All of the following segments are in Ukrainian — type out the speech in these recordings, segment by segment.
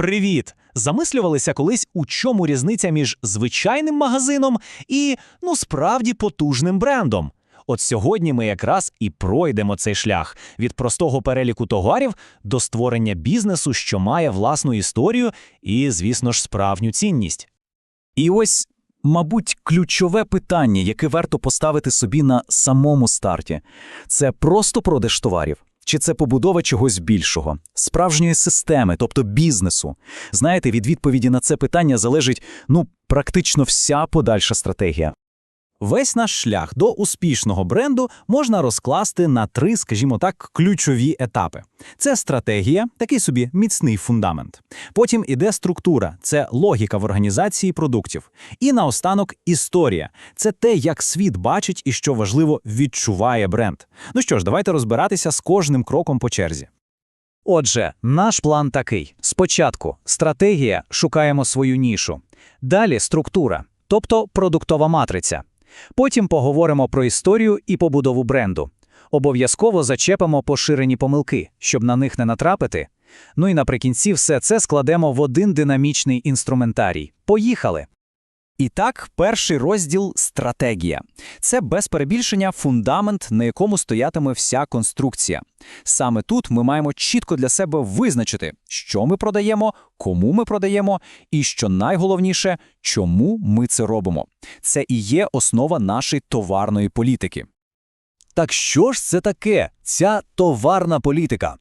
Привіт! Замислювалися колись, у чому різниця між звичайним магазином і, ну, справді потужним брендом. От сьогодні ми якраз і пройдемо цей шлях від простого переліку товарів до створення бізнесу, що має власну історію і, звісно ж, справжню цінність. І ось, мабуть, ключове питання, яке варто поставити собі на самому старті це просто продаж товарів. Чи це побудова чогось більшого, справжньої системи, тобто бізнесу? Знаєте, від відповіді на це питання залежить ну практично вся подальша стратегія. Весь наш шлях до успішного бренду можна розкласти на три, скажімо так, ключові етапи. Це стратегія, такий собі міцний фундамент. Потім іде структура, це логіка в організації продуктів. І наостанок історія це те, як світ бачить і що важливо відчуває бренд. Ну що ж, давайте розбиратися з кожним кроком по черзі. Отже, наш план такий: спочатку стратегія, шукаємо свою нішу, далі структура, тобто продуктова матриця. Потім поговоримо про історію і побудову бренду. Обов'язково зачепимо поширені помилки, щоб на них не натрапити. Ну і наприкінці все це складемо в один динамічний інструментарій. Поїхали! І так, перший розділ стратегія. Це без перебільшення фундамент, на якому стоятиме вся конструкція. Саме тут ми маємо чітко для себе визначити, що ми продаємо, кому ми продаємо, і що найголовніше, чому ми це робимо. Це і є основа нашої товарної політики. Так що ж це таке, ця товарна політика?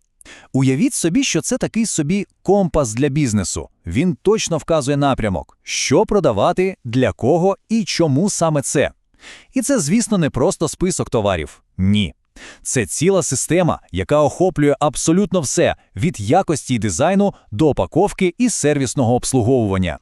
Уявіть собі, що це такий собі компас для бізнесу. Він точно вказує напрямок, що продавати, для кого і чому саме це. І це, звісно, не просто список товарів. Ні. Це ціла система, яка охоплює абсолютно все від якості й дизайну до упаковки і сервісного обслуговування.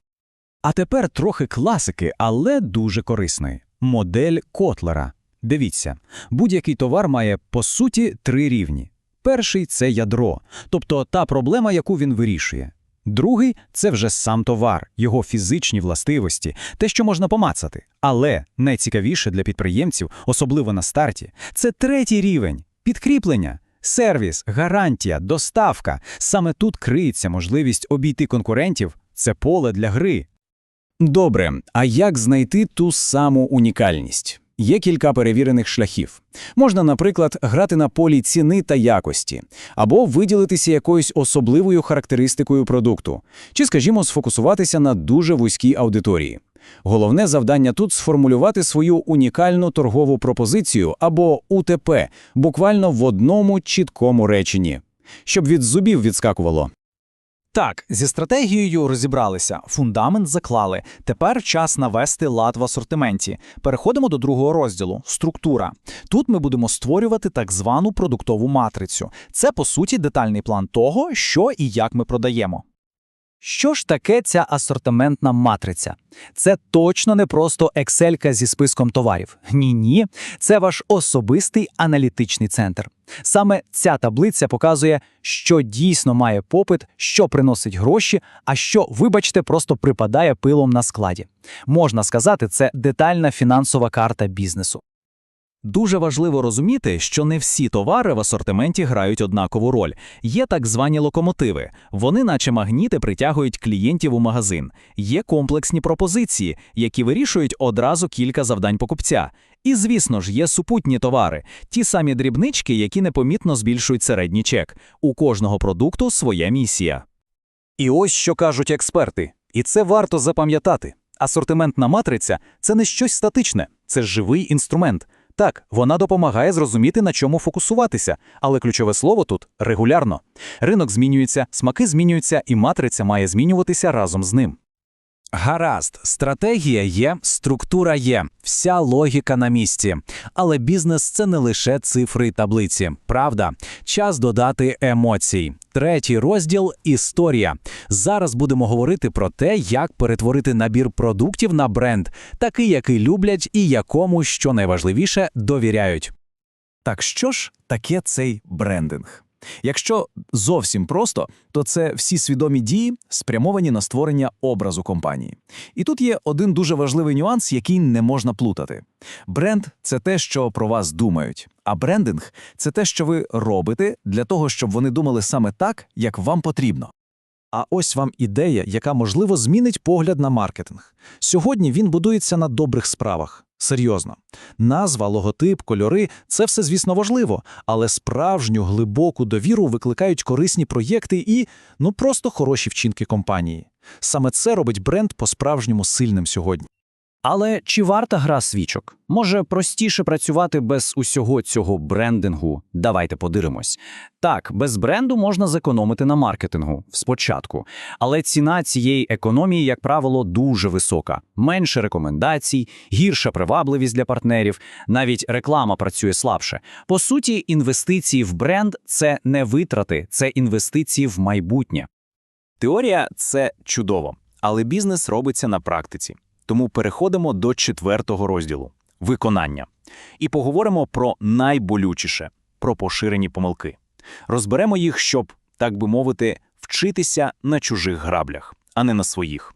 А тепер трохи класики, але дуже корисної. Модель Котлера. Дивіться, будь-який товар має, по суті, три рівні. Перший це ядро, тобто та проблема, яку він вирішує. Другий це вже сам товар, його фізичні властивості, те, що можна помацати. Але найцікавіше для підприємців, особливо на старті, це третій рівень підкріплення. Сервіс, гарантія, доставка. Саме тут криється можливість обійти конкурентів, це поле для гри. Добре, а як знайти ту саму унікальність? Є кілька перевірених шляхів. Можна, наприклад, грати на полі ціни та якості, або виділитися якоюсь особливою характеристикою продукту, чи, скажімо, сфокусуватися на дуже вузькій аудиторії. Головне завдання тут сформулювати свою унікальну торгову пропозицію або УТП, буквально в одному чіткому реченні, щоб від зубів відскакувало. Так, зі стратегією розібралися, фундамент заклали. Тепер час навести лад в асортименті. Переходимо до другого розділу структура. Тут ми будемо створювати так звану продуктову матрицю. Це, по суті, детальний план того, що і як ми продаємо. Що ж таке ця асортиментна матриця? Це точно не просто екселька зі списком товарів. Ні-ні, це ваш особистий аналітичний центр. Саме ця таблиця показує, що дійсно має попит, що приносить гроші, а що, вибачте, просто припадає пилом на складі. Можна сказати, це детальна фінансова карта бізнесу. Дуже важливо розуміти, що не всі товари в асортименті грають однакову роль. Є так звані локомотиви. Вони, наче магніти, притягують клієнтів у магазин. Є комплексні пропозиції, які вирішують одразу кілька завдань покупця. І, звісно ж, є супутні товари, ті самі дрібнички, які непомітно збільшують середній чек. У кожного продукту своя місія. І ось що кажуть експерти, і це варто запам'ятати. Асортиментна матриця це не щось статичне, це живий інструмент. Так, вона допомагає зрозуміти, на чому фокусуватися, але ключове слово тут регулярно. Ринок змінюється, смаки змінюються, і матриця має змінюватися разом з ним. Гаразд, стратегія є, структура є, вся логіка на місці. Але бізнес це не лише цифри й таблиці. Правда, час додати емоцій. Третій розділ історія. Зараз будемо говорити про те, як перетворити набір продуктів на бренд, такий, який люблять і якому, що найважливіше, довіряють. Так що ж таке цей брендинг? Якщо зовсім просто, то це всі свідомі дії, спрямовані на створення образу компанії. І тут є один дуже важливий нюанс, який не можна плутати. Бренд це те, що про вас думають, а брендинг це те, що ви робите для того, щоб вони думали саме так, як вам потрібно. А ось вам ідея, яка, можливо, змінить погляд на маркетинг. Сьогодні він будується на добрих справах. Серйозно. Назва, логотип, кольори – це все, звісно, важливо, але справжню глибоку довіру викликають корисні проєкти і, ну, просто хороші вчинки компанії. Саме це робить бренд по-справжньому сильним сьогодні. Але чи варта гра свічок? Може, простіше працювати без усього цього брендингу? Давайте подивимось. Так, без бренду можна зекономити на маркетингу спочатку, але ціна цієї економії, як правило, дуже висока. Менше рекомендацій, гірша привабливість для партнерів, навіть реклама працює слабше. По суті, інвестиції в бренд це не витрати, це інвестиції в майбутнє. Теорія це чудово, але бізнес робиться на практиці. Тому переходимо до четвертого розділу виконання. І поговоримо про найболючіше про поширені помилки. Розберемо їх, щоб, так би мовити, вчитися на чужих граблях, а не на своїх.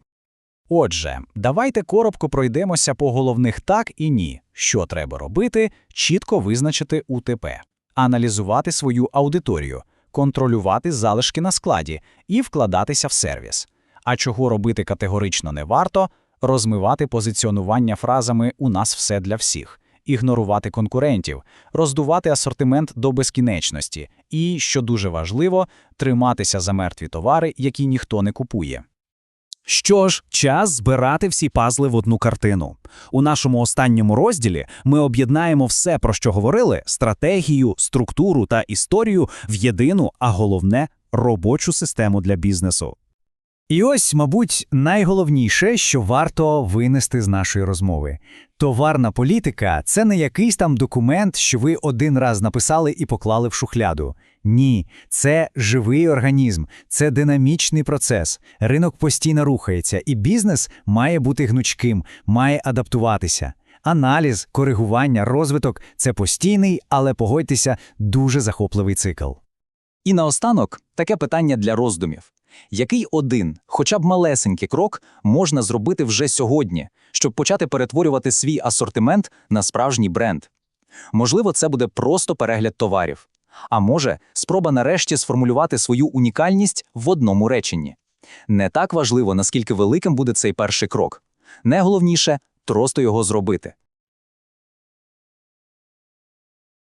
Отже, давайте коротко пройдемося по головних так і ні. Що треба робити, чітко визначити УТП, аналізувати свою аудиторію, контролювати залишки на складі і вкладатися в сервіс. А чого робити категорично не варто, розмивати позиціонування фразами «у нас все для всіх», ігнорувати конкурентів, роздувати асортимент до безкінечності і, що дуже важливо, триматися за мертві товари, які ніхто не купує. Що ж, час збирати всі пазли в одну картину. У нашому останньому розділі ми об'єднаємо все, про що говорили: стратегію, структуру та історію в єдину, а головне робочу систему для бізнесу. І ось, мабуть, найголовніше, що варто винести з нашої розмови. Товарна політика це не якийсь там документ, що ви один раз написали і поклали в шухляду. Ні, це живий організм, це динамічний процес. Ринок постійно рухається, і бізнес має бути гнучким, має адаптуватися. Аналіз, коригування, розвиток це постійний, але погодьтеся, дуже захопливий цикл. І наостанок таке питання для роздумів. Який один, хоча б малесенький крок можна зробити вже сьогодні, щоб почати перетворювати свій асортимент на справжній бренд? Можливо, це буде просто перегляд товарів. А може, спроба нарешті сформулювати свою унікальність в одному реченні. Не так важливо, наскільки великим буде цей перший крок. Найголовніше просто його зробити.